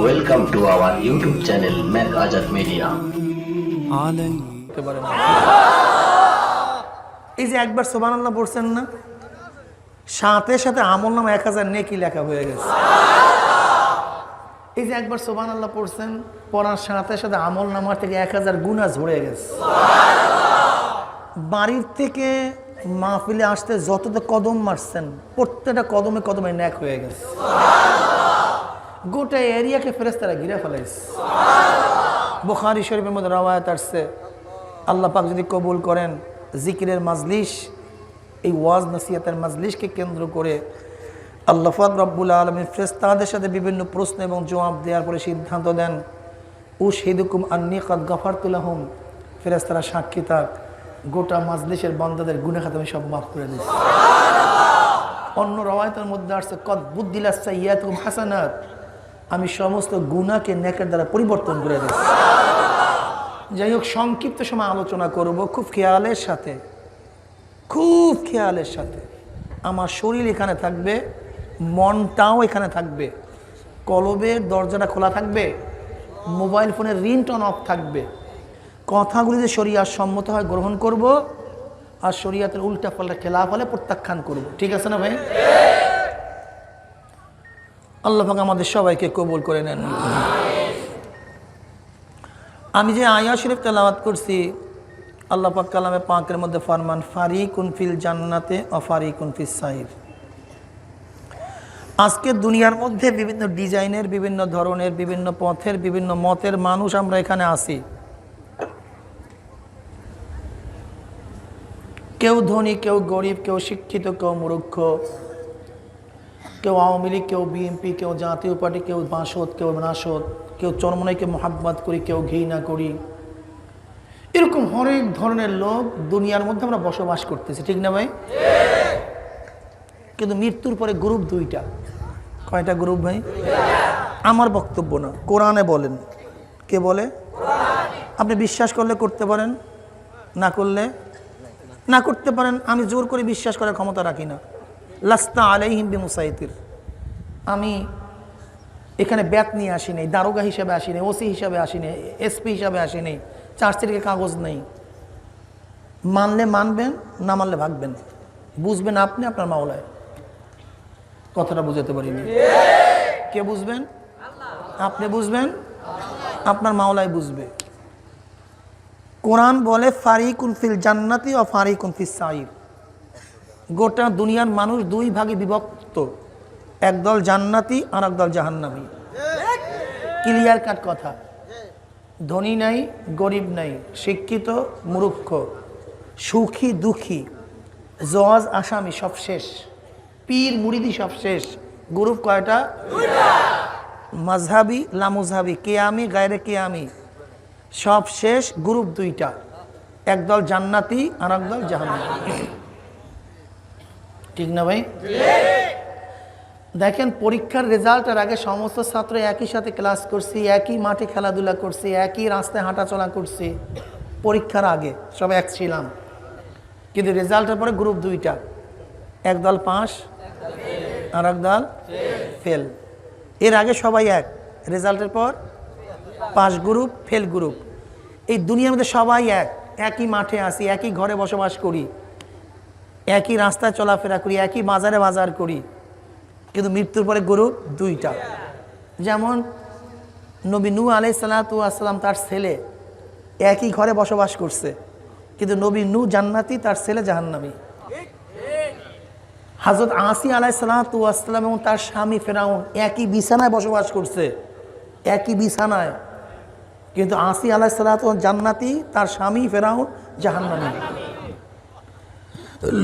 Welcome to our YouTube channel Mac Azad media এই যে একবার সোবান আল্লাহ পড়ছেন না সাথে সাথে আমল নাম এক হাজার নেকি লেখা হয়ে গেছে। এই যে একবার সোবান আল্লাহ পড়ছেন পড়ার সাথে সাথে আমল নামার থেকে এক হাজার গুণা ঝরে গেছে। বাড়ির থেকে মাহফিলে আসতে যতটা কদম মারছেন, প্রত্যেকটা কদমে কদমে ন্যাক হয়ে গেছে। গোটা এরিয়াকে ফেরেস্তারা ঘিরে ফেলাইছে। বোখারি শরীফের মধ্যে রওয়ায়াত আসছে, আল্লাহ পাক যদি কবুল করেন, জিকিরের মাজলিস এই ওয়াজ নসিয়াতের মাজলিসকে কেন্দ্র করে আল্লাহ পাক রব্বুল আলমী ফ্রেস্তাদের সাথে বিভিন্ন প্রশ্ন এবং জবাব দেওয়ার পরে সিদ্ধান্ত দেন উ শহীদুকুম আন্নি কদ গফারতুল্লাহম ফেরেস্তারা সাক্ষী থাক। গোটা মাজলিসের বন্দাদের গুনে খাতে আমি সব মাফ করে দিচ্ছি অন্য রওয়ায়তের মধ্যে আসছে কদ বুদ্দিলাসা ইয়াতুম হাসানাত। আমি সমস্ত গুনাকে নেকের দ্বারা পরিবর্তন করে দিচ্ছি যাই হোক সংক্ষিপ্ত সময় আলোচনা করব খুব খেয়ালের সাথে। খুব খেয়ালের সাথে। আমার শরীর এখানে থাকবে মনটাও এখানে থাকবে কলবের দরজাটা খোলা থাকবে মোবাইল ফোনের রিংটন অফ থাকবে কথাগুলি যে শরিয়ার সম্মত হয় গ্রহণ করব আর শরিয়াতের উল্টা পাল্টা খেলাফ হলে প্রত্যাখ্যান করব। ঠিক আছে না ভাই? আল্লাহ আমাদের সবাইকে কবুল করে নেন। আমি যে আয়া শরীফ তেলাওয়াত করছি, আল্লাহ পাক কালামে পাকের মধ্যে ফরমান ফারি কুনফিল জান্নাতে অফারি কুনফিল সাইফ আজকে দুনিয়ার মধ্যে বিভিন্ন ডিজাইনের, বিভিন্ন ধরনের, বিভিন্ন পথের, বিভিন্ন মতের মানুষ আমরা এখানে আসি কেউ ধনী, কেউ গরিব, কেউ শিক্ষিত, কেউ মূর্খ, কেউ আওয়ামী লীগ, কেউ বিএনপি, কেউ জাতীয় পার্টি, কেউ বাসদ, কেউ নাসদ কেউ চরমনাইকে মোহাব্বত করি, কেউ ঘৃণা করি। এরকম হরেক ধরনের লোক দুনিয়ার মধ্যে আমরা বসবাস করতেছি, ঠিক না ভাই? কিন্তু মৃত্যুর পরে গ্রুপ দুইটা। কয়টা গ্রুপ ভাই? আমার বক্তব্য না, কোরআনে বলেন। কে বলে? আপনি বিশ্বাস করলে করতে পারেন, না করলে না করতে পারেন, আমি জোর করে বিশ্বাস করার ক্ষমতা রাখি না। লাস্তা আলাইহিম বি মুসাইতির আমি এখানে ব্যাত নিয়ে আসি নেই, দারোগা হিসাবে আসি নেই, ওসি হিসাবে আসি নেই, এসপি হিসাবে আসি নেই চার্জ থেকে কাগজ নেই। মানলে মানবেন, না মানলে ভাগবেন। বুঝবেন আপনি আপনার মাওলায়। কথাটা বুঝাতে পারিনি। কে বুঝবেন? আপনি বুঝবেন? আপনার মাওলায় বুঝবে। কোরআন বলে ফারিকুন ফিল জান্নাতি ও ফারিকুন ফিস সাইর। গোটা দুনিয়ার মানুষ দুই ভাগে বিভক্ত। একদল জান্নাতি আর একদল জাহান্নামি। ক্লিয়ার কাট কথা। ধনী নাই, গরিব নাই, শিক্ষিত, মূর্খ, সুখী, দুঃখী, জজ, আসামি সব শেষ। পীর, মুরিদি সব শেষ। গ্রুপ কয়টা? মাঝহাবি লামুজহাবি কেয়ামি, গায়রে কেয়ামি। সব শেষ, গ্রুপ দুইটা। একদল জান্নাতি আর একদল জাহান্নামী। ঠিক না ভাই? দেখেন, পরীক্ষার রেজাল্টের আগে সমস্ত ছাত্র একই সাথে ক্লাস করছি, একই মাঠে খেলাধুলা করছি, একই রাস্তায় হাঁটাচলা করছি। পরীক্ষার আগে, সব এক ছিলাম। কিন্তু রেজাল্টের পরে গ্রুপ দুইটা। একদল পাস আর একদল ফেল এর আগে সবাই এক। রেজাল্টের পর পাস গ্রুপ ফেল গ্রুপ এই দুনিয়ার মধ্যে সবাই এক। একই মাঠে আসি, একই ঘরে বসবাস করি, একই রাস্তায় চলাফেরা করি, একই বাজারে বাজার করি। কিন্তু মৃত্যুর পরে গ্রুপ দুইটা। যেমন নবী নু আলাই সালাতাম তার ছেলে একই ঘরে বসবাস করছে, কিন্তু নবী নু জান্নাতি, তার ছেলে জাহান্নামী। হাজরত আসি আলাই সালাতাম এবং তার স্বামী ফেরাউন একই বিছানায় বসবাস করছে, একই বিছানায়। কিন্তু আসি আলাই সালাত জান্নাতি, তার স্বামী ফেরাউন জাহান্নামী।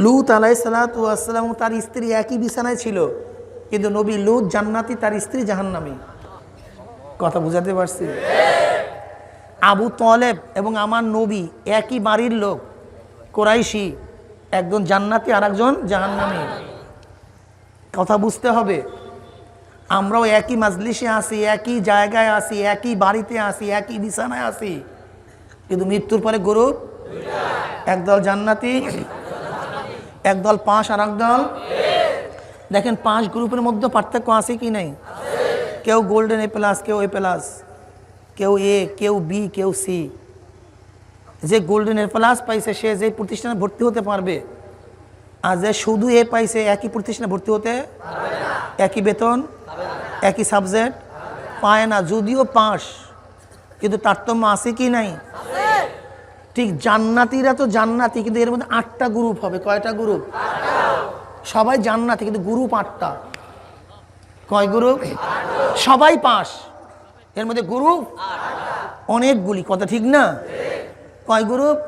লুত আলাই সালাতাম তার স্ত্রী একই বিছানায় ছিল, কিন্তু নবী লুত জান্নাতি, তার স্ত্রী জাহান্নামী। কথা বুঝাতে পারছি? আবু তলেব এবং আমার নবী একই বাড়ির লোক, কোরাইশি, একজন জান্নাতি আর একজন জাহান্নামী। কথা বুঝতে হবে আমরাও একই মাজলিসে আসি একই জায়গায় আসি একই বাড়িতে আসি একই বিছানায় আসি কিন্তু মৃত্যুর পরে গ্রুপ একদল জান্নাতি, একদল পাঁচ আর একদল দেখেন পাঁচ গ্রুপের মধ্যে পার্থক্য আছে কি নাই? কেউ গোল্ডেন এ প্লাস কেউ এ প্লাস কেউ এ কেউ বি কেউ সি যে গোল্ডেন এ প্লাস পাইছে, সে যে প্রতিষ্ঠানে ভর্তি হতে পারবে, আর যে শুধু এ পাইছে, একই প্রতিষ্ঠানে ভর্তি হতে একই বেতন একই সাবজেক্ট পায় না, যদিও পাস, কিন্তু তারতম্য আছে কি নাই? ঠিক জান্নাতিরা তো জান্নাতি, কিন্তু এর মধ্যে আটটা গ্রুপ হবে। কয়টা গ্রুপ সবাই জান্নাতি, কিন্তু গ্রুপ আটটা। কয় গ্রুপ সবাই পাস। এর মধ্যে গ্রুপ অনেকগুলি। কথা ঠিক না? কয় গ্রুপ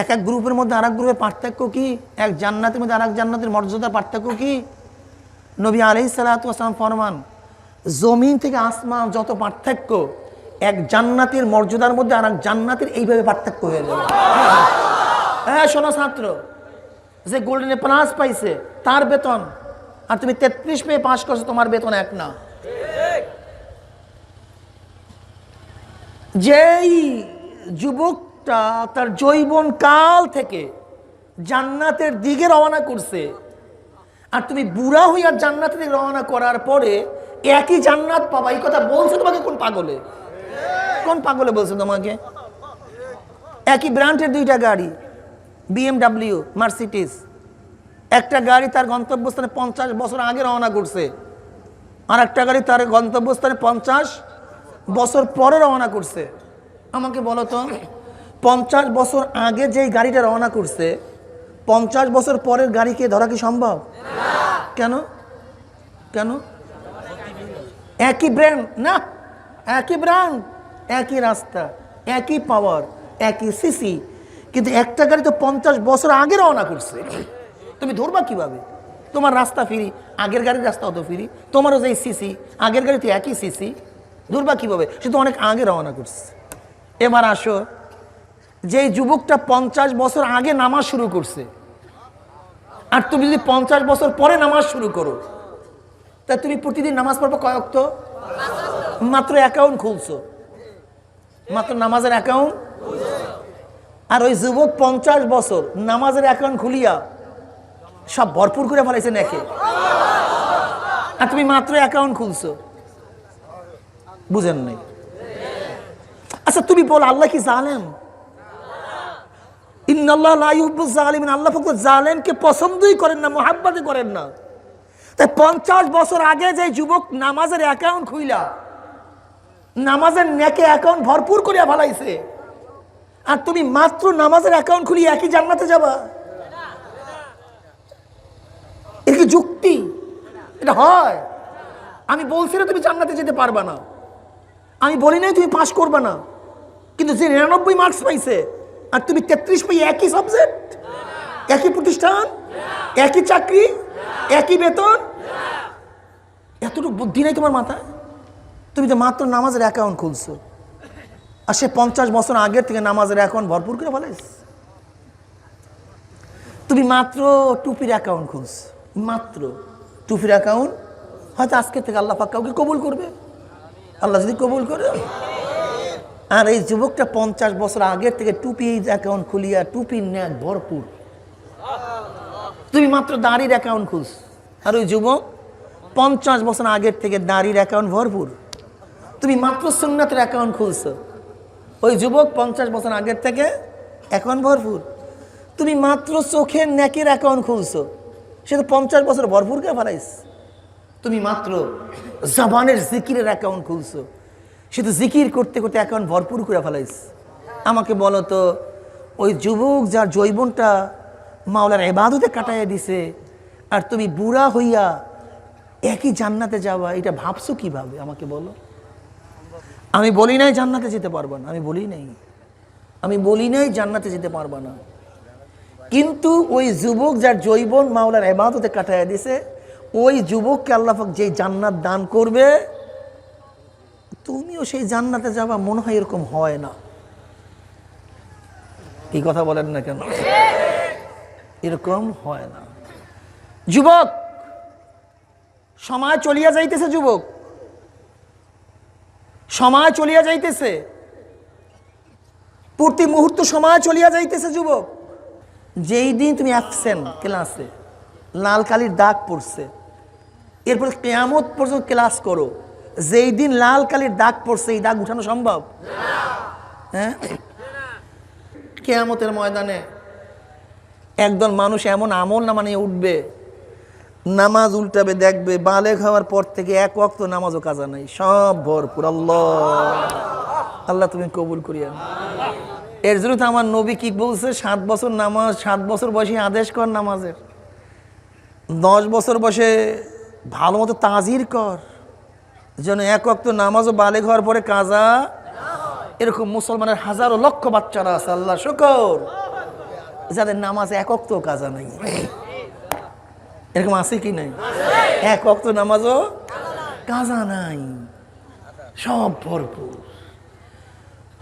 এক এক গ্রুপের মধ্যে আর গ্রুপের পার্থক্য কি? এক জান্নাতের মধ্যে আর এক জান্নাতের মর্যাদার পার্থক্য কি? নবী আলি সালাতাম ফরমান, জমিন থেকে আসমান যত পার্থক্য, এক জান্নাতের মর্যাদার মধ্যে আর এক জান্নাতের এইভাবে পার্থক্য হয়ে যাবে। হ্যাঁ শোনো ছাত্র, যে গোল্ডেনে প্লাস পাইছে, তার বেতন, আর তুমি তেত্রিশ পেয়ে পাস করছ, তোমার বেতন এক না। যেই যুবকটা তার যৌবন কাল থেকে জান্নাতের দিকে রওনা করছে আর তুমি বুড়া হইয়া জান্নাত দিকে রওনা করার পরে একই জান্নাত পাবা। এই কথা বলছে তোমাকে কোন পাগলে? কোন পাগলে বলছে তোমাকে? একই ব্র্যান্ডের দুইটা গাড়ি, বিএমডাব্লিউ মার্সিটিস একটা গাড়ি তার গন্তব্যস্থানে পঞ্চাশ বছর আগে রওনা করছে, আর একটা গাড়ি তার গন্তব্যস্থানে পঞ্চাশ বছর পরে রওনা করছে। আমাকে বলো তো, পঞ্চাশ বছর আগে যেই গাড়িটা রওনা করছে পঞ্চাশ বছর পরের গাড়িকে ধরা কি সম্ভব? কেন? কেন? একই ব্র্যান্ড না, একই ব্র্যান্ড একই রাস্তা, একই পাওয়ার একই সিসি কিন্তু একটা গাড়ি তো পঞ্চাশ বছর আগে রওনা করছে। তুমি ধরবা কীভাবে? তোমার রাস্তা ফিরি, আগের গাড়ির রাস্তা অত ফিরি, তোমারও যেই সিসি আগের গাড়ি তো একই সিসি ধরবা কীভাবে? সে তো অনেক আগে রওনা করছে। এবার আসো, যেই যুবকটা পঞ্চাশ বছর আগে নামা শুরু করছে আর তুমি যদি পঞ্চাশ বছর পরে নামাজ শুরু করো, তা তুমি প্রতিদিন নামাজ পড়ব কয়েক তো মাত্র অ্যাকাউন্ট খুলছো। মাত্র নামাজের অ্যাকাউন্ট আর ওই যুবক পঞ্চাশ বছর নামাজের অ্যাকাউন্ট খুলিয়া সব ভরপুর করে ফেলাইছে নাকি। আর তুমি মাত্র অ্যাকাউন্ট খুলছো। বুঝেন নাই? আচ্ছা তুমি বল, আল্লাহ কি জালেম ইউহিব্বুজ জালিমিন, আল্লাহ ফকর জালেমকে পছন্দই করেন না মোহাব্বতে করেন না। তাই পঞ্চাশ বছর আগে যে যুবক নামাজের অ্যাকাউন্ট খুইলা, নামাজের নেকে অ্যাকাউন্ট ভরপুর করিয়া ফেলাইছে, আর তুমি মাত্র নামাজের অ্যাকাউন্ট খুলি একই জান্নাতে যাবা? এর যুক্তি? এটা হয়। আমি বলছি না তুমি জান্নাতে যেতে পারবা না। আমি বলি নাই তুমি পাশ করবা না। কিন্তু যে নিরানব্বই মার্কস পাইছে আর তুমি তেত্রিশ পাই একই সাবজেক্ট একই প্রতিষ্ঠান? একই চাকরি? একই বেতন? এতটুকু বুদ্ধি নেই তোমার মাথায়? তুমি তো মাত্র নামাজের অ্যাকাউন্ট খুলছো। আর সে পঞ্চাশ বছর আগের থেকে নামাজের অ্যাকাউন্ট ভরপুর করে ফেলাইস তুমি মাত্র টুপির অ্যাকাউন্ট খুলছো। মাত্র টুপির অ্যাকাউন্ট হয়তো আজকে থেকে আল্লাহ পাক কাউকে কবুল করবে। আল্লাহ যদি কবুল করে। আর এই যুবকটা পঞ্চাশ বছর আগের থেকে টুপি অ্যাকাউন্ট খুলিয়া টুপির ন্যাক ভরপুর। তুমি মাত্র দাড়ির অ্যাকাউন্ট খুলছ। আর ওই যুবক পঞ্চাশ বছর আগের থেকে দাড়ির অ্যাকাউন্ট ভরপুর। তুমি মাত্র সুন্নাতের অ্যাকাউন্ট খুলছো। ওই যুবক পঞ্চাশ বছর আগের থেকে অ্যাকাউন্ট ভরপুর। তুমি মাত্র চোখের ন্যাকের অ্যাকাউন্ট খুলছো। সে তো পঞ্চাশ বছর ভরপুর কে ফেলাইস তুমি মাত্র জবানের জিকিরের অ্যাকাউন্ট খুলছো। তো জিকির করতে করতে এখন ভরপুর করে ফেলাইস। আমাকে বলো তো, ওই যুবক যার জৈবনটা মাওলার এবাদতে কাটাইয়া দিছে, আর তুমি বুড়া হইয়া একই জান্নাতে যাওয়া, এটা ভাবছ কীভাবে? আমাকে বলো। আমি বলি নাই জান্নাতে যেতে পারব না, আমি বলি নাই। আমি বলি নাই জান্নাতে যেতে পারব না। কিন্তু ওই যুবক যার জৈবন মাওলার এবাদতে কাটাইয়া দিছে, ওই যুবককে আল্লাহাক যে জান্নাত দান করবে তুমিও সেই জান্নাতে যাবা, মনে হয় এরকম হয় না। কি কথা বলেন না কেন? এরকম হয় না। যুবক, সময় চলিয়া যাইতেছে যুবক। সময় চলিয়া যাইতেছে। প্রতি মুহূর্ত সময় চলিয়া যাইতেছে যুবক। যেই দিন তুমি অ্যাবসেন্ট ক্লাসে লাল কালির দাগ পড়ছে, এরপরে কেয়ামত পর্যন্ত ক্লাস করো। যেই দিন লাল কালির দাগ পড়ছে, এই দাগ উঠানো সম্ভব? হ্যাঁ? কেয়ামতের ময়দানে একদল মানুষ এমন আমল নামা নিয়ে উঠবে, নামাজ উল্টাবে, দেখবে বালে খাওয়ার পর থেকে এক ওয়াক্ত নামাজও কাজা নাই, সব ভরপুর, আল্লাহ। আল্লাহ তুমি কবুল করিয়া এর জন্য তো আমার নবী কি বলছে? সাত বছর নামাজ, সাত বছর বয়সে আদেশ কর নামাজের। দশ বছর বয়সে ভালো মতো তাজির কর। যেন এক অক্ত নামাজও বালে হওয়ার পরে কাজা এরকম মুসলমানের হাজারো লক্ষ বাচ্চারা আছে, আল্লাহ শুকর। যাদের নামাজ এক অক্ত কাজা নাই। এরকম আছে কি নাই? এক অক্ত নামাজও কাজা নাই। সব ভরপুর।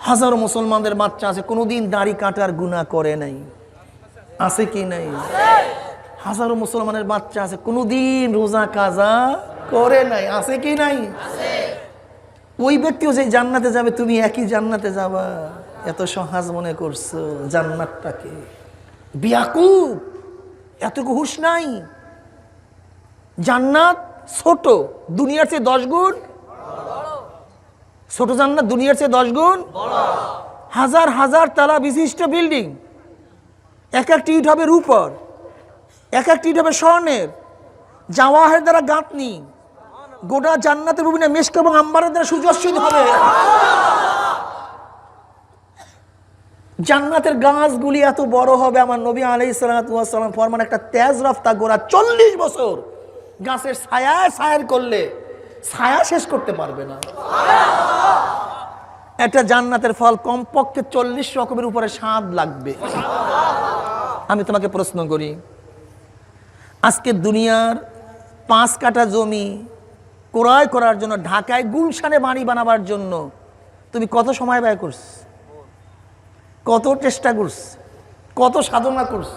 হাজারো মুসলমানদের বাচ্চা আছে, কোনোদিন দাড়ি কাটার গুণা করে নাই। আছে কি নাই? হাজারো মুসলমানের বাচ্চা আছে, কোনোদিন রোজা, কাজা করে নাই, আছে কি নাই? ওই ব্যক্তিও যে জান্নাতে যাবে, তুমি একই জান্নাতে যাবা। এত সহজ মনে করছ জান্নাতটাকে। বিয়াকুব, এতটুকু হুশ নাই। জান্নাত ছোট, দুনিয়ার চেয়ে দশ গুণ ছোট জান্নাত দুনিয়ার চেয়ে দশ গুণ হাজার হাজার তালা বিশিষ্ট বিল্ডিং। এক একটি ইট হবে রূপর, এক একটি ইট হবে স্বর্ণের। জাওয়াহের দ্বারা গাঁথনি। গোটা জান্নাতের বিভিন্ন মেশক এবং আম্বারের দ্বারা সুজস্বিত হবে। জান্নাতের গাছগুলি এত বড় হবে, আমার নবী আলাই সালাম ফরমান একটা তেজ রাফতা গোড়া চল্লিশ বছর গাছের ছায়া ছায়ার করলে ছায়া শেষ করতে পারবে না। একটা জান্নাতের ফল কমপক্ষে চল্লিশ রকমের উপরে স্বাদ লাগবে। আমি তোমাকে প্রশ্ন করি, আজকে দুনিয়ার পাঁচ কাঠা জমি ক্রয় করার জন্য, ঢাকায় গুলশানে বাড়ি বানাবার জন্য তুমি কত সময় ব্যয় করছ? কত চেষ্টা করছ? কত সাধনা করছ?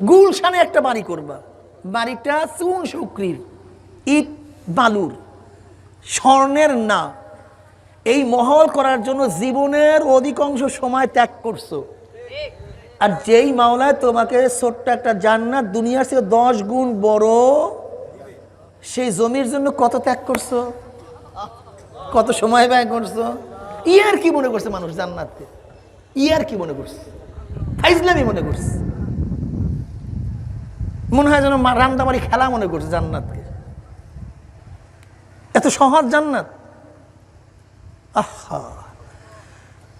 গুলশানে একটা বাড়ি করবা। বাড়িটা চুন শুক্রির, ইট বালুর, স্বর্ণের না। এই মহল করার জন্য জীবনের অধিকাংশ সময় ত্যাগ করছ। আর যেই মাওলায় তোমাকে ছোট্ট একটা জান্নাত দুনিয়ার থেকে দশ গুণ বড় সেই জমির জন্য কত ত্যাগ করছ? কত সময় ব্যয় করছ? ইয়ার কি মনে করছে মানুষ জান্নাতকে ইয়ার কি মনে করছে? ফাইজলামি মনে করছে। মনে হয় যেন রান্দাবাড়ি খেলা মনে করছে জান্নাতকে। এত সহজ জান্নাত। আহা।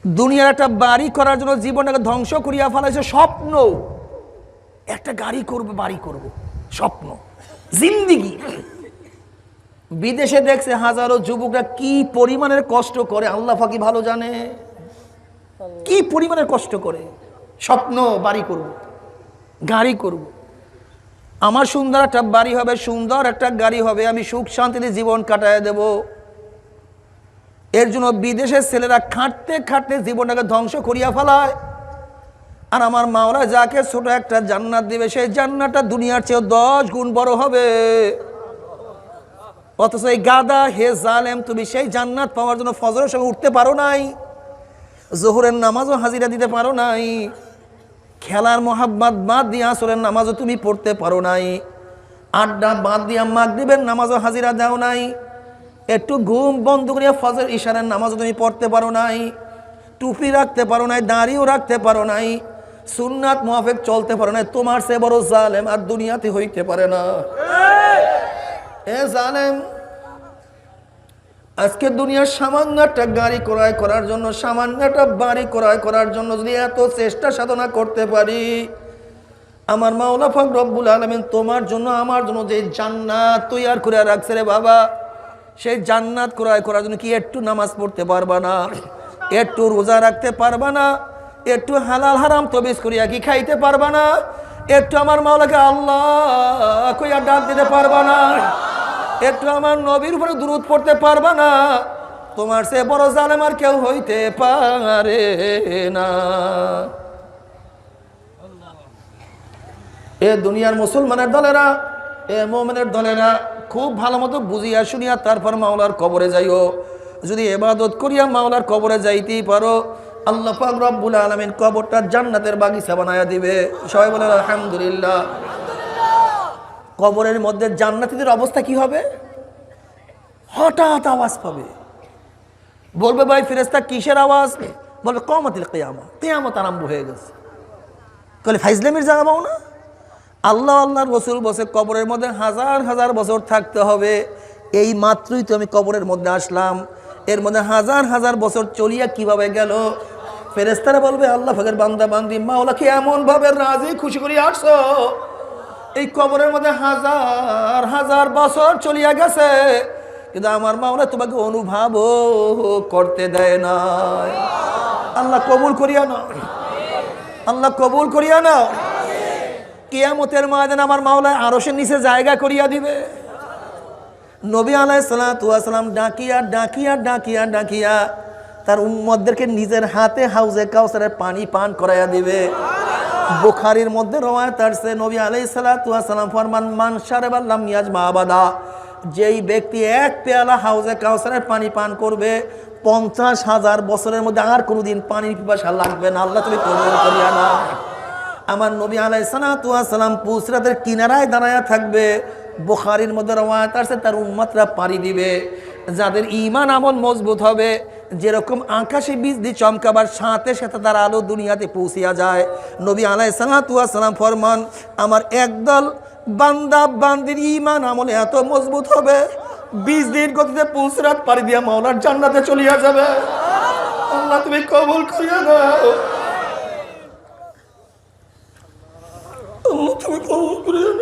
দুনিয়ার একটা বাড়ি করার জন্য জীবনটাকে ধ্বংস করিয়া ফেলাইছে স্বপ্ন। একটা গাড়ি করব, বাড়ি করব। স্বপ্ন। জিন্দিগি। বিদেশে দেখছে হাজারো যুবকরা কি পরিমাণের কষ্ট করে, আল্লাহ ফাঁকি ভালো জানে? কি পরিমাণের কষ্ট করে? স্বপ্ন, বাড়ি করব, গাড়ি করব। আমার সুন্দর একটা বাড়ি হবে, সুন্দর একটা গাড়ি হবে, আমি সুখ শান্তিতে জীবন কাটায় দেব। এর জন্য বিদেশের ছেলেরা খাটতে খাটতে জীবনটাকে ধ্বংস করিয়া ফেলায়। আর আমার মাওলা যাকে ছোট একটা জান্নাত দিবে, সেই জান্নাতটা দুনিয়ার চেয়ে দশ গুণ বড় হবে। অথচ এই গাদা, হে জালেম, তুমি সেই জান্নাত পাওয়ার জন্য ফজরের সঙ্গে উঠতে পারো নাই, জোহরের নামাজও হাজিরা দিতে পারো নাই, খেলার মোহাব্বাত বাদ দিয়ে আসরের নামাজও তুমি পড়তে পারো নাই, আড্ডা বাদ দিয়া মাগরিবের নামাজও হাজিরা দাও নাই, একটু ঘুম বন্ধ করিয়া ফজর ইশারের নামাজও তুমি পড়তে পারো নাই, টুপি রাখতে পারো নাই, দাড়িও রাখতে পারো নাই, সুন্নাত মোহাফেক চলতে পারো নাই, তোমার সে বড় জালেম আর দুনিয়াতে হইতে পারে না। জালেম, আজকে দুনিয়ার সামান্য একটা গাড়ি ক্রয় করার জন্য, সামান্য একটা বাড়ি ক্রয় করার জন্য যদি এত চেষ্টা সাধনা করতে পারি, আমার মাওলা ফাক রব্বুল আলমিন তোমার জন্য, আমার জন্য যে জান্নাত তৈয়ার করে রাখছে রে বাবা, সেই জান্নাত ক্রয় করার জন্য কি একটু নামাজ পড়তে পারবা না? একটু রোজা রাখতে পারবা না? একটু হালাল হারাম তবিজ করিয়া কি খাইতে পারবা না? একটু আমার মাওলাকে আল্লাহ কইয়া ডাক দিতে পারবা না। একটু আমার নবীর উপরে দূরত পড়তে পারবা না। তোমার সে বড় জালেম আর কেউ হইতে পারে না। এ দুনিয়ার মুসলমানের দলেরা, এ মোমেনের দলেরা খুব ভালো মতো বুঝিয়া শুনিয়া তারপর মাওলার কবরে যাইও। যদি এবাদত করিয়া মাওলার কবরে যাইতেই পারো আল্লাহ পাক রব্বুল আলমিন কবরটা জান্নাতের বাগিচা বানায়া দিবে। সবাই বলে আলহামদুলিল্লাহ। কবরের মধ্যে জান্নাতীদের অবস্থা কি হবে? হঠাৎ আওয়াজ পাবে। বলবে, ভাই ফেরেস্তা কিসের আওয়াজ? বলবে কমাতিল কেয়ামা। কেয়ামত আরম্ভ হয়ে গেছে। কলে ফাইজলামের জায়গা পাও না? আল্লাহ আল্লাহর রসুল বসে কবরের মধ্যে হাজার হাজার বছর থাকতে হবে। এই মাত্রই তো আমি কবরের মধ্যে আসলাম। এর মধ্যে হাজার হাজার বছর চলিয়া কীভাবে গেল? ফেরেস্তারা বলবে, আল্লাহ ফাগের বান্দা, বান্দি, মাওলাকে এমন ভাবে রাজি, খুশি করে আসছো। এই কবরের মধ্যে হাজার হাজার বছর চলিয়া গেছে, কিন্তু আমার মাওলা তোমাকে অনুভব করতে দেয় না আল্লাহ কবুল করিয়া না আল্লাহ কবুল করিয়া না কিয়ামতের ময়দান আমার মাওলায় আরশের নিচে জায়গা করিয়া দিবে। নবী আলাই সালাম ডাকিয়া ডাকিয়া ডাকিয়া ডাকিয়া তার উম্মদদেরকে নিজের হাতে হাউজে কাউসারের পানি পান করাইয়া দিবে। বুখারির মধ্যে রওয়ায়ত আসছে, নবী আলাই সালাম ফরমান মানসারে বাল্লাম মিয়াজ মাহবাদা যেই ব্যক্তি এক পেয়ালা হাউজে কাউসারের পানি পান করবে, পঞ্চাশ হাজার বছরের মধ্যে আর কোনোদিন পানির পিপাসা লাগবে না। আল্লাহ তুমি কবুল করিয়া না আমার নবী আলাই সালাম পুসরাদের কিনারায় দাঁড়ায় থাকবে। বুখারির মধ্যে রওয়ায়ত আসছে, তার উম্মাতরা পাড়ি দিবে। যাদের ইমান আমল মজবুত হবে, যেরকম আকাশে বীজ দিয়ে চমকাবার সাথে সাথে তার আলো দুনিয়াতে পৌঁছিয়া যায়। নবী আলাই সালাম ফরমান, আমার একদল বান্দা, বান্দির ইমান আমল এত মজবুত হবে দিন গতিতে পুসরাত পাড়ি দিয়া মাওলার জান্নাতে চলিয়া যাবে। আল্লাহ তুমি কবুল করিয়া দাও। তুমি কবুল করিয়া